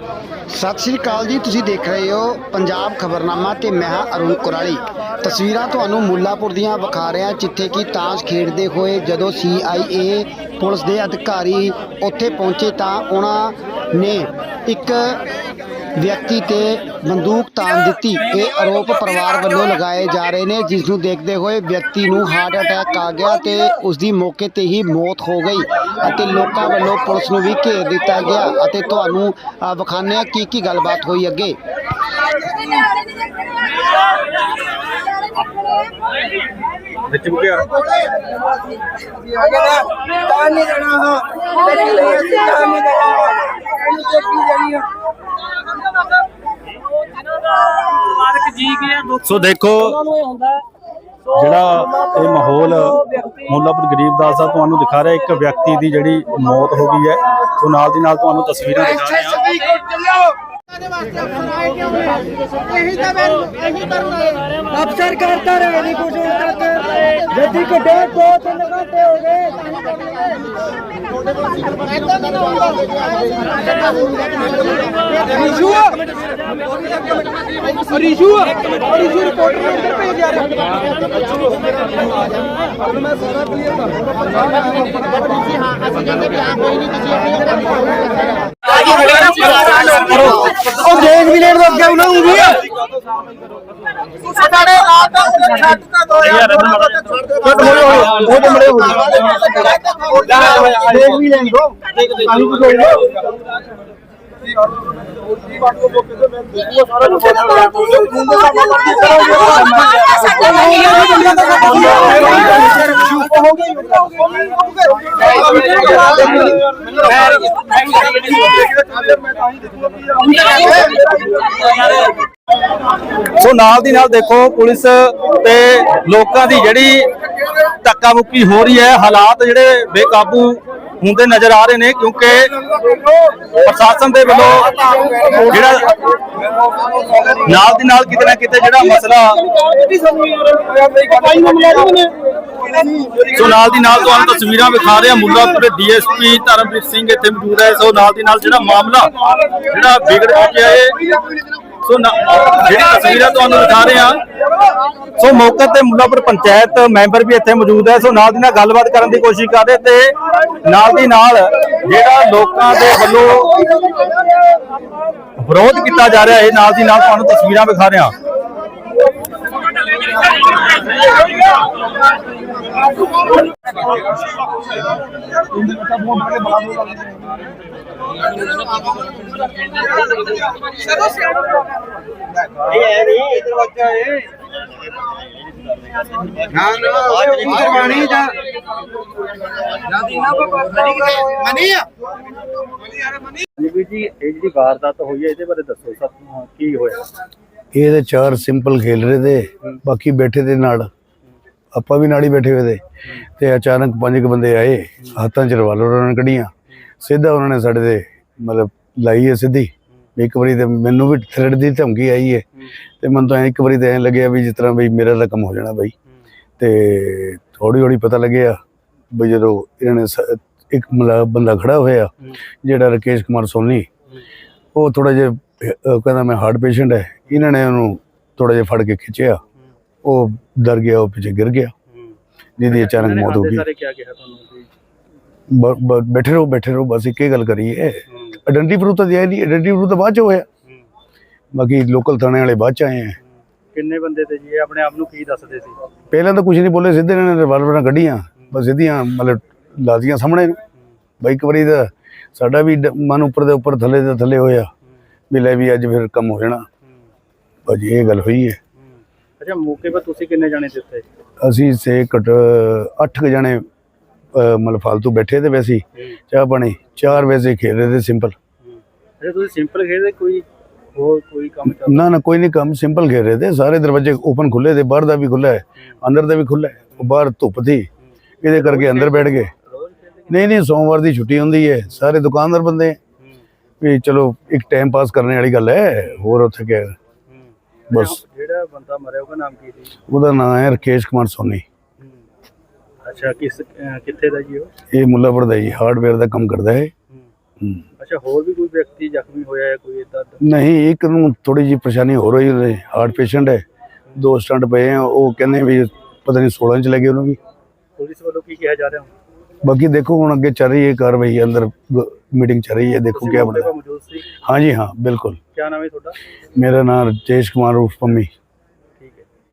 ਸਤਿ ਸ਼੍ਰੀ ਅਕਾਲ ਜੀ, ਤੁਸੀਂ ਦੇਖ ਰਹੇ ਹੋ ਪੰਜਾਬ ਖਬਰਨਾਮਾ ਤੇ ਮੈਂ ਹਾਂ ਅਰੁਣ ਕੁਰਾਲੀ। ਤਸਵੀਰਾਂ ਤੁਹਾਨੂੰ ਮੁੱਲਾਪੁਰ ਦੀਆਂ ਵਿਖਾ ਰਿਹਾ ਜਿੱਥੇ ਕਿ ਤਾਸ਼ ਖੇਡਦੇ ਹੋਏ ਜਦੋਂ CIA ਪੁਲਿਸ ਦੇ ਅਧਿਕਾਰੀ ਉੱਥੇ ਪਹੁੰਚੇ ਤਾਂ ਉਹਨਾਂ ਨੇ ਇੱਕ ਵਿਅਕਤੀ ਤੇ ਬੰਦੂਕ ਤਾਣ ਦਿੱਤੀ। ਇਹ ਆਰੋਪ ਪਰਿਵਾਰ ਵੱਲੋਂ ਲਗਾਏ ਜਾ ਰਹੇ ਨੇ ਜਿਸ ਨੂੰ ਦੇਖਦੇ ਹੋਏ ਵਿਅਕਤੀ ਨੂੰ ਹਾਰਟ ਅਟੈਕ ਆ ਗਿਆ ਤੇ ਉਸ ਦੀ ਮੌਕੇ ਤੇ ਹੀ ਮੌਤ ਹੋ ਗਈ ਅਤੇ ਲੋਕਾਂ ਵੱਲੋਂ ਪੁਲਿਸ ਨੂੰ ਵੀ ਘੇਰ ਦਿੱਤਾ ਗਿਆ ਅਤੇ ਤੁਹਾਨੂੰ ਵਿਖਾਉਂਦੇ ਹਾਂ ਕੀ ਕੀ ਗੱਲਬਾਤ ਹੋਈ ਅੱਗੇ। ਵਿੱਚ ਮੁਕਿਆ। ਨਹੀਂ ਦੇਣਾ ਹਾਂ ਲੇਕਿਨ ਇਹ ਦੇਖੀ ਸੋ ਦੇਖੋ ਜਿਹੜਾ ਇਹ ਮਾਹੌਲ ਮੁੱਲਾਪੁਰ ਗਰੀਬਦਾਸ ਦਾ ਤੁਹਾਨੂੰ ਦਿਖਾ ਰਿਹਾ ਇੱਕ ਵਿਅਕਤੀ ਦੀ ਜਿਹੜੀ ਮੌਤ ਹੋ ਗਈ ਹੈ ਸੋ ਨਾਲ ਦੀ ਨਾਲ ਤੁਹਾਨੂੰ ਤਸਵੀਰਾਂ ਦਿਖਾ ਰਹੇ ਹਾਂ। ਅਫਸਰ ਕਰਤਾ ਰਹੇ ਨਹੀਂ ਕੁਝ ਹੁਣ ਤੱਕ ਗੱਡੀ ਕੋ ਡੇਢ ਦੋ ਤਿੰਨ ਘੰਟੇ ਹੋ ਗਏ। ਰਿਸ਼ੂ ਰਿਸ਼ੂ ਰਿਸ਼ੂ ਰਿਪੋਰਟਰ ਨੂੰ ਇੱਧਰ ਭੇਜ ਯਾਰ ਮੈਂ ਸਾਰਾ ਕਲੀਅਰ ਕਰ ਉਹ ਦੇਖ ਵੀ ਲੈਣ ਦਾ ਅੱਗੇ ਉਹਨਾਂ ਨੂੰ ਵੀ। ਸਾਡੇ ਰਾਤ ਦਾ ਉਹਨੇ ਛੱਡ ਤਾ ਦੋ ਯਾਰ। ਛੱਡ ਮੜੇ ਹੋਏ ਉਹ ਤੇ ਮੜੇ ਹੋਏ ਦੇਖ ਵੀ ਲੈਣ ਦੋ ਕਾਹੀ ਕੁਝ ਹੋਊਗਾ ਸੋ ਨਾਲ ਦੀ ਨਾਲ ਦੇਖੋ ਪੁਲਿਸ ਤੇ ਲੋਕਾਂ ਦੀ ਜਿਹੜੀ ਧੱਕਾ ਮੁੱਕੀ ਹੋ ਰਹੀ ਹੈ, ਹਾਲਾਤ ਜਿਹੜੇ ਬੇਕਾਬੂ ਹੁੰਦੇ ਨਜ਼ਰ ਆ ਰਹੇ ਨੇ ਕਿਉਂਕਿ ਪ੍ਰਸ਼ਾਸਨ ਦੇ ਵੱਲੋਂ ਜਿਹੜਾ ਨਾਲ ਦੀ ਨਾਲ ਕਿਤੇ ਨਾ ਕਿਤੇ ਜਿਹੜਾ ਮਸਲਾ ਸੋ ਨਾਲ ਦੀ ਨਾਲ ਤੁਹਾਨੂੰ ਤਸਵੀਰਾਂ ਵਿਖਾ ਰਿਹਾ ਮੁੱਲਾਪੁਰ ਡੀਐਸਪੀ ਧਰਮਪ੍ਰੀਤ ਸਿੰਘ ਇੱਥੇ ਮੌਜੂਦ ਹੈ। ਸੋ ਨਾਲ ਦੀ ਨਾਲ ਜਿਹੜਾ ਮਾਮਲਾ, ਜਿਹੜਾ ਵਿਗੜ ਚੁੱਕਿਆ ਹੈ, ਸੋ ਜਿਹੜੀ ਤਸਵੀਰਾਂ ਤੁਹਾਨੂੰ ਦਿਖਾ ਰਹੇ ਹਾਂ। ਸੋ ਮੌਕੇ ਤੇ ਮੁੱਲਾਪੁਰ ਪੰਚਾਇਤ ਮੈਂਬਰ ਵੀ ਇੱਥੇ ਮੌਜੂਦ ਹੈ। ਸੋ ਨਾਲ ਦੀ ਨਾਲ ਗੱਲਬਾਤ ਕਰਨ ਦੀ ਕੋਸ਼ਿਸ਼ ਕਰ ਰਹੇ ਤੇ ਨਾਲ ਦੀ ਨਾਲ ਜਿਹੜਾ ਲੋਕਾਂ ਦੇ ਵੱਲੋਂ ਵਿਰੋਧ ਕੀਤਾ ਜਾ ਰਿਹਾ ਹੈ ਨਾਲ ਦੀ ਨਾਲ ਤੁਹਾਨੂੰ ਤਸਵੀਰਾਂ ਵਿਖਾ ਰਿਹਾ ਜੀ ਜੀ ਇਹ ਜਿਹੜੀ ਵਾਰਦਾਤ ਹੋਈ ਹੈ ਇਹਦੇ ਬਾਰੇ ਦੱਸੋ ਸਭ ਕੀ ਹੋਇਆ ਇਹ ਤੇ ਚਾਰ ਸਿੰਪਲ ਖੇਲ ਰਹੇ ਤੇ ਬਾਕੀ ਬੈਠੇ ਦੇ ਨਾਲ ਆਪਾਂ ਵੀ ਨਾਲ ਹੀ ਬੈਠੇ ਹੋਏ ਤੇ ਤੇ ਅਚਾਨਕ ਪੰਜ ਕੁ ਬੰਦੇ ਆਏ, ਹੱਥਾਂ 'ਚ ਰਿਵਾਲਵਰ ਉਹਨਾਂ ਨੇ ਕੱਢੀਆਂ, ਸਿੱਧਾ ਉਹਨਾਂ ਨੇ ਸਾਡੇ ਤੇ ਮਤਲਬ ਲਾਈ ਹੈ ਸਿੱਧੀ ਵੀ ਇੱਕ ਵਾਰੀ ਤੇ ਮੈਨੂੰ ਵੀ ਥ੍ਰੈਡ ਦੀ ਧਮਕੀ ਆਈ ਹੈ, ਤੇ ਮੈਨੂੰ ਤਾਂ ਇੱਕ ਵਾਰੀ ਤੇ ਐਂ ਲੱਗਿਆ ਵੀ ਜਿਸ ਤਰ੍ਹਾਂ ਬਈ ਮੇਰਾ ਤਾਂ ਕੰਮ ਹੋ ਜਾਣਾ ਬਈ। ਤੇ ਥੋੜੀ ਥੋੜੀ ਪਤਾ ਲੱਗਿਆ ਵੀ ਜਦੋਂ ਇਹਨਾਂ ਨੇ ਸ- ਇੱਕ ਮਤਲਬ ਬੰਦਾ ਖੜਾ ਹੋਇਆ, ਜਿਹੜਾ ਰਕੇਸ਼ ਕੁਮਾਰ ਸੋਨੀ, ਉਹ ਥੋੜਾ ਜਿਹਾ ਕਹਿੰਦਾ ਮੈਂ ਹਾਰਟ ਪੇਸ਼ੈਂਟ ਹੈ, ਇਹਨਾਂ ਨੇ ਉਹਨੂੰ ਥੋੜਾ ਜਿਹਾ ਫੜ ਕੇ ਖਿੱਚਿਆ। ਉਹ ਡਰ ਗਿਆ ਉਹ ਪਿੱਛੇ ਗਿਰ ਗਿਆ। ਜਿਹਦੀ ਅਚਾਨਕ ਮੌਤ ਹੋ ਗਈ। ਸਾਰੇ ਕੀ ਕਿਹਾ ਤੁਹਾਨੂੰ ਜੀ ਬ- ਬ- ਬੈਠੇ ਰਹੋ ਬੈਠੇ ਰਹੋ ਬਸ ਇੱਕੇ ਗੱਲ ਕਰੀਏ। ਆਇਡੈਂਟੀ ਪ੍ਰੂਫ ਤਾਂ ਦਿਆ ਨਹੀਂ ਆਇਡੈਂਟੀ ਪ੍ਰੂਫ ਤਾਂ ਬਾਅਦ ਚ ਹੋਇਆ। ਬਾਕੀ ਲੋਕਲ ਥਾਣੇ ਵਾਲੇ ਬਾਅਦ ਚ ਆਏ ਆ। ਕਿੰਨੇ ਬੰਦੇ ਤੇ ਜੀ ਆਪਣੇ ਆਪ ਨੂੰ ਕੀ ਦੱਸਦੇ ਸੀ? ਪਹਿਲਾਂ ਤਾਂ ਕੁਝ ਨਹੀਂ ਬੋਲੇ ਸਿੱਧੇ ਇਹਨਾਂ ਨੇ ਰਿਵਾਲਵਰਾਂ ਕੱਢੀਆਂ। ਬਸ ਸਿੱਧੀਆਂ ਮਤਲਬ ਲਾਦੀਆਂ ਸਾਹਮਣੇ ਨੂੰ। ਬਾਈ ਇੱਕ ਵਾਰੀ ਤਾਂ ਸਾਡਾ ਵੀ ਮਨ ਉੱਪਰ ਦੇ ਉੱਪਰ ਥੱਲੇ ਦੇ ਥੱਲੇ ਹੋਇਆ। ਵੀ ਲੈ ਵੀ ਅੱਜ ਫਿਰ ਕੰਮ ਹੋ ਜਾਣਾ। ਭਾਜੀ ਇਹ ਗੱਲ ਹੋਈ ਹੈ। ਅੱਛਾ ਮੌਕੇ 'ਤੇ ਤੁਸੀਂ ਕਿੰਨੇ ਜਾਣੇ ਦਿੱਤੇ ਅਸੀਂ ਸੇ ਘਟ 8 ਜਣੇ ਮਤਲਬ ਫालतू ਬੈਠੇ ਤੇ ਵੈਸੇ ਹੀ। ਚਾਹ ਪਾਣੀ ਚਾਰ ਵੈਸੇ ਖੇਡ ਰਹੇ ਤੇ ਸਿੰਪਲ ਅੱਛਾ ਤੁਸੀਂ ਸਿੰਪਲ ਖੇਡਦੇ ਕੋਈ ਹੋਰ ਕੋਈ ਕੰਮ ਚੱਲ ਨਾ ਨਾ ਕੋਈ ਨਹੀਂ ਕੰਮ ਸਿੰਪਲ ਖੇਡ ਰਹੇ ਤੇ ਸਾਰੇ ਦਰਵਾਜ਼ੇ ਓਪਨ ਖੁੱਲੇ ਤੇ ਬਾਹਰ ਦਾ ਵੀ ਖੁੱਲਾ ਹੈ ਅੰਦਰ ਦਾ ਵੀ ਖੁੱਲਾ ਹੈ ਬਾਹਰ ਧੁੱਪ ਸੀ। ਇਹਦੇ ਕਰਕੇ ਅੰਦਰ ਬੈਠ ਗਏ। ਨਹੀਂ ਨਹੀਂ ਸੋਮਵਾਰ ਦੀ ਛੁੱਟੀ ਹੁੰਦੀ ਹੈ ਸਾਰੇ ਦੁਕਾਨਦਾਰ ਬੰਦੇ। ਵੀ ਚਲੋ ਇੱਕ ਟਾਈਮ ਪਾਸ ਕਰਨ ਵਾਲੀ ਗੱਲ ਹੈ ਹੋਰ ਉੱਥੇ ਕਿਆ। ਬਸ। ਜਿਹੜਾ ਬੰਦਾ ਮਰਿਆ ਉਹਦਾ ਨਾਮ ਕੀ ਸੀ? ਉਹਦਾ ਨਾਮ ਹੈ ਰਕੇਸ਼ ਕੁਮਾਰ ਸੋਨੀ। ਅੱਛਾ ਕਿਸ ਕਿੱਥੇ ਦਾ ਜੀ ਉਹ? ਇਹ ਮੁੱਲਾਪੁਰ ਦਾ ਹੀ ਹਾਰਡਵੇਅਰ ਦਾ ਕੰਮ ਕਰਦਾ ਹੈ। ਹੂੰ। ਅੱਛਾ ਹੋਰ ਵੀ ਕੋਈ ਵਿਅਕਤੀ ਜ਼ਖਮੀ ਹੋਇਆ ਹੈ ਕੋਈ ਇਦਾਂ ਨਹੀਂ ਇੱਕ ਨੂੰ ਥੋੜੀ ਜੀ ਪਰੇਸ਼ਾਨੀ ਹੋ ਰਹੀ ਉਹਦੇ ਹਾਰਟ ਪੇਸ਼ੈਂਟ ਹੈ। ਦੋ ਸਟੰਟ ਪਏ ਆ ਉਹ ਕਹਿੰਦੇ ਵੀ ਪਤਾ ਨਹੀਂ 16 ਚ ਲੱਗੇ ਉਹਨੂੰ ਵੀ। ਪੁਲਿਸ ਵੱਲੋਂ ਕੀ ਕਿਹਾ ਜਾ ਰਿਹਾ ਹੁਣ? ਬਾਕੀ ਦੇਖੋ ਹੁਣ ਅੱਗੇ ਚੱਲ ਰਹੀ ਹੈ ਕਾਰਵਾਈ ਅੰਦਰ ਮੀਟਿੰਗ ਚੱਲ ਰਹੀ ਹੈ ਦੇਖੋ ਕੀ ਬਣਦਾ ਪਰ ਮੌਜੂਦ ਸੀ? ਹਾਂਜੀ ਹਾਂ ਬਿਲकुल ਕੀ ਨਾਮ ਹੈ ਤੁਹਾਡਾ? ਮੇਰਾ ਨਾਮ ਰਜੇਸ਼ ਕੁਮਾਰ ਉਰਫ ਪੰਮੀ।